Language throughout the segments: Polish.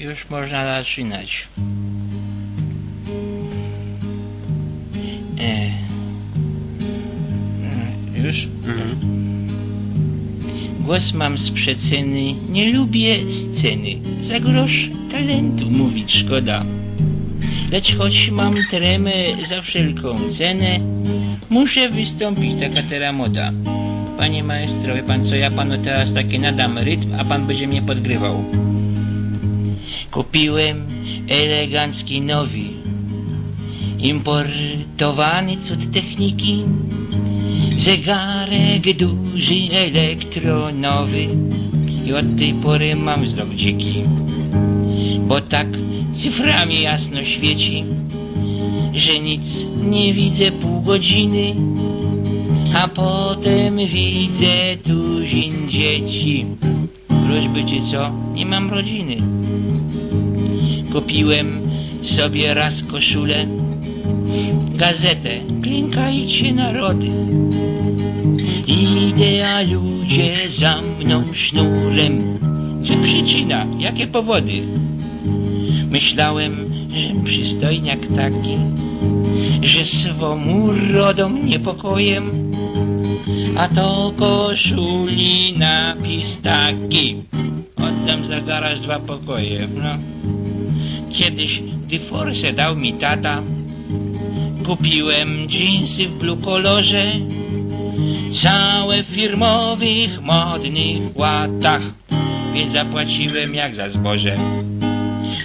Już można zaczynać. E. Mm, Już? Głos mam z przeceny, nie lubię sceny. Za grosz talentu mówić szkoda. Lecz choć mam tremę za wszelką cenę, muszę wystąpić, taka teraz moda. Panie maestro, wie pan co, ja panu teraz takie nadam rytm, a pan będzie mnie podgrywał. Kupiłem elegancki nowy, importowany cud techniki, zegarek duży, elektronowy i od tej pory mam wzrok dziki, bo tak cyframi jasno świeci, że nic nie widzę pół godziny, a potem widzę tuzin dzieci. Prośby czy co? Nie mam rodziny. Kupiłem sobie raz koszulę, gazetę, klinkajcie narody. Idę, a ludzie za mną sznurem. Czy przyczyna? Jakie powody? Myślałem, że przystojniak taki, że swą urodą niepokojem, a to koszuli napis taki. Oddam za garaż dwa pokoje, no. Kiedyś, gdy forsę dał mi tata, kupiłem dżinsy w blue kolorze, całe w firmowych, modnych łatach, więc zapłaciłem jak za zboże.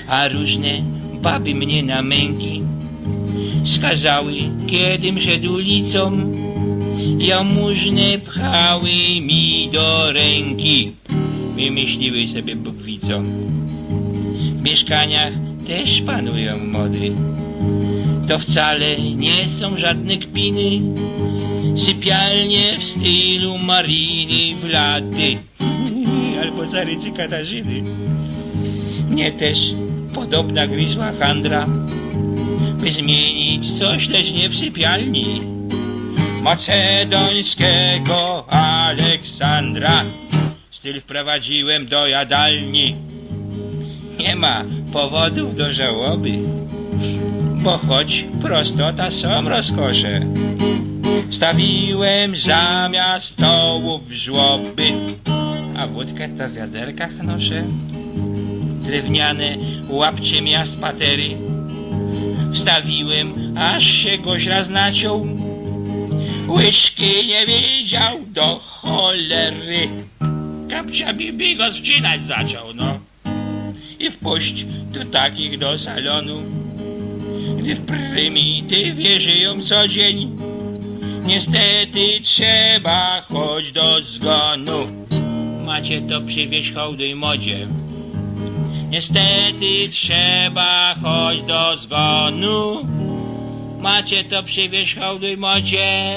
A różne baby mnie na męki skazały, kiedym szedł ulicą, jałmużnę pchały mi do ręki. Wymyśliły sobie Bóg wie co. W mieszkaniach też panują mody. To wcale nie są żadne kpiny. Sypialnie w stylu Mariny Wlady. Albo Zarycy Katarzyny. Mnie też podobna gryzła handra. By zmienić coś, lecz nie w sypialni. Macedońskiego Aleksandra. Styl wprowadziłem do jadalni. Nie ma powodów do żałoby, bo choć prostota są rozkosze. Stawiłem zamiast stołów żłoby, a wódkę to w wiaderkach noszę. Drewniane łapcie miast patery, wstawiłem, aż się goś raz naciął. Łyżki nie widział do cholery. Kapcia mi bigos wcinać zaczął, no. Wpuść tu takich do salonu, gdy w prymitywie żyją co dzień. Niestety trzeba choć do zgonu. Macie to przywieźć hołdu i modzie. Niestety trzeba choć do zgonu. Macie to przywieźć hołdu modzie.